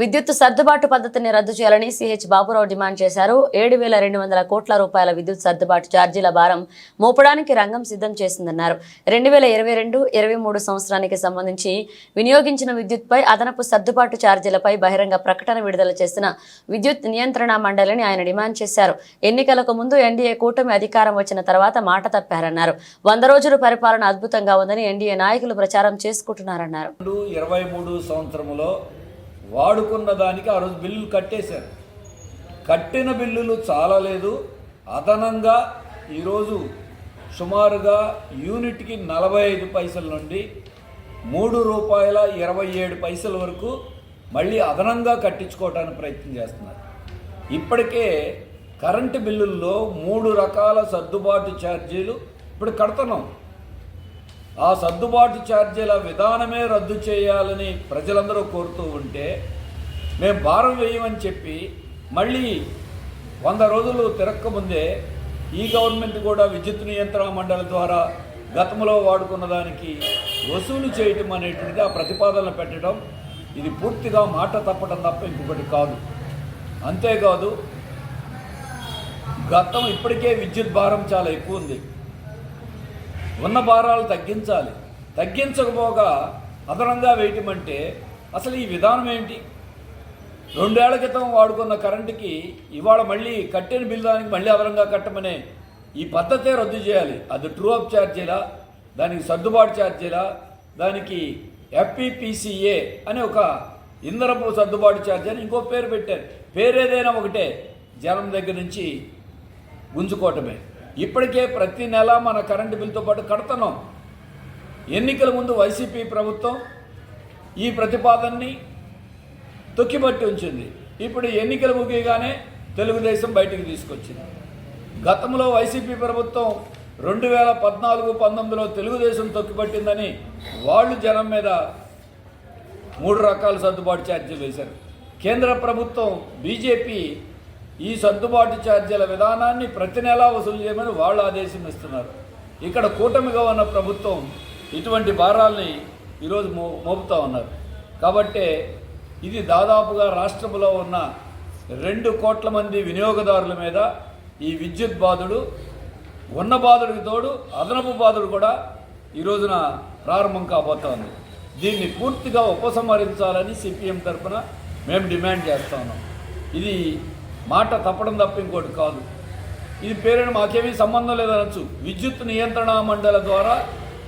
విద్యుత్ సర్దుబాటు పద్ధతిని రద్దు చేయాలని సిహెచ్ బాబురావు డిమాండ్ చేశారు. ఏడు వేల రెండు వందల కోట్ల రూపాయల విద్యుత్ సర్దుబాటు ఛార్జీల భారం మోపడానికి రంగం సిద్ధం చేసిందన్నారు. రెండు వేల ఇరవై రెండు ఇరవై మూడు సంవత్సరానికి సంబంధించి వినియోగించిన విద్యుత్పై అదనపు సర్దుబాటు ఛార్జీలపై బహిరంగ ప్రకటన విడుదల చేసిన విద్యుత్ నియంత్రణ మండలిని ఆయన డిమాండ్ చేశారు. ఎన్నికలకు ముందు ఎన్డీఏ కూటమి అధికారం వచ్చిన తర్వాత మాట తప్పారన్నారు. వంద రోజుల పరిపాలన అద్భుతంగా ఉందని ఎన్డీఏ నాయకులు ప్రచారం చేసుకుంటున్నారన్నారు. వాడుకున్న దానికి ఆ రోజు బిల్లులు కట్టేశారు. కట్టిన బిల్లులు చాలలేదు. అదనంగా ఈరోజు సుమారుగా యూనిట్కి నలభై ఐదు పైసల నుండి మూడు రూపాయల ఇరవై ఏడు పైసల వరకు మళ్ళీ అదనంగా కట్టించుకోవడానికి ప్రయత్నం చేస్తున్నారు. ఇప్పటికే కరెంటు బిల్లుల్లో మూడు రకాల సర్దుబాటు ఛార్జీలు ఇప్పుడు కడుతున్నాం. ఆ సర్దుబాటు ఛార్జీల విధానమే రద్దు చేయాలని ప్రజలందరూ కోరుతూ ఉంటే మేము భారం వేయమని చెప్పి మళ్ళీ వంద రోజులు తిరక్కముందే ఈ గవర్నమెంట్ కూడా విద్యుత్ నియంత్రణ మండలి ద్వారా గతంలో వాడుకున్న దానికి వసూలు చేయటం అనేటువంటిది ఆ ప్రతిపాదనలు పెట్టడం ఇది పూర్తిగా మాట తప్పడం తప్ప ఇంకొకటి కాదు. అంతేకాదు గతం ఇప్పటికే విద్యుత్ భారం చాలా ఎక్కువ ఉంది. ఉన్న భారాలు తగ్గించాలి. తగ్గించకపోగా అదనంగా వేయటం అంటే అసలు ఈ విధానం ఏంటి? రెండేళ్ళ క్రితం వాడుకున్న కరెంటుకి ఇవాళ మళ్ళీ కట్టిన బిల్ దానికి మళ్ళీ అదనంగా కట్టమనే ఈ పద్ధతే రద్దు చేయాలి. అది ట్రూ అప్ ఛార్జీలా? దానికి సర్దుబాటు ఛార్జీలా? దానికి ఎఫ్పిపిసిఏ అనే ఒక ఇంధనపు సర్దుబాటు ఛార్జీ అని ఇంకో పేరు పెట్టారు. పేరు ఏదైనా ఒకటే జనం దగ్గర నుంచి గుంజుకోవటమే. ఇప్పటికే ప్రతి నెల మన కరెంటు బిల్తో పాటు కడుతున్నాం. ఎన్నికల ముందు వైసీపీ ప్రభుత్వం ఈ ప్రతిపాదనని తొక్కిపట్టి ఉంచింది. ఇప్పుడు ఎన్నికలు ముగియగానే తెలుగుదేశం బయటికి తీసుకొచ్చింది. గతంలో వైసీపీ ప్రభుత్వం రెండు వేల పద్నాలుగు పంతొమ్మిదిలో తెలుగుదేశం తొక్కిపట్టిందని వాళ్ళు జనం మీద మూడు రకాల సర్దుబాటు ఛార్జీలు వేశారు. కేంద్ర ప్రభుత్వం బీజేపీ ఈ సర్దుబాటు ఛార్జీల విధానాన్ని ప్రతి నెలా వసూలు చేయమని వాళ్ళు ఆదేశం ఇస్తున్నారు. ఇక్కడ కూటమిగా ఉన్న ప్రభుత్వం ఇటువంటి భారాల్ని ఈరోజు మో మోపుతా ఉన్నారు. కాబట్టి ఇది దాదాపుగా రాష్ట్రంలో ఉన్న రెండు కోట్ల మంది వినియోగదారుల మీద ఈ విద్యుత్ బాధుడు ఉన్న బాధుడికి తోడు అదనపు బాధుడు కూడా ఈ రోజున ప్రారంభం కాబోతోంది దీన్ని పూర్తిగా ఉపసంహరించాలని సిపిఎం తరఫున మేము డిమాండ్ చేస్తా ఉన్నాం. ఇది మాట తప్పడం తప్ప ఇంకోటి కాదు. ఇది పేరుని మాకేమీ సంబంధం లేదనొచ్చు. విద్యుత్ నియంత్రణ మండలి ద్వారా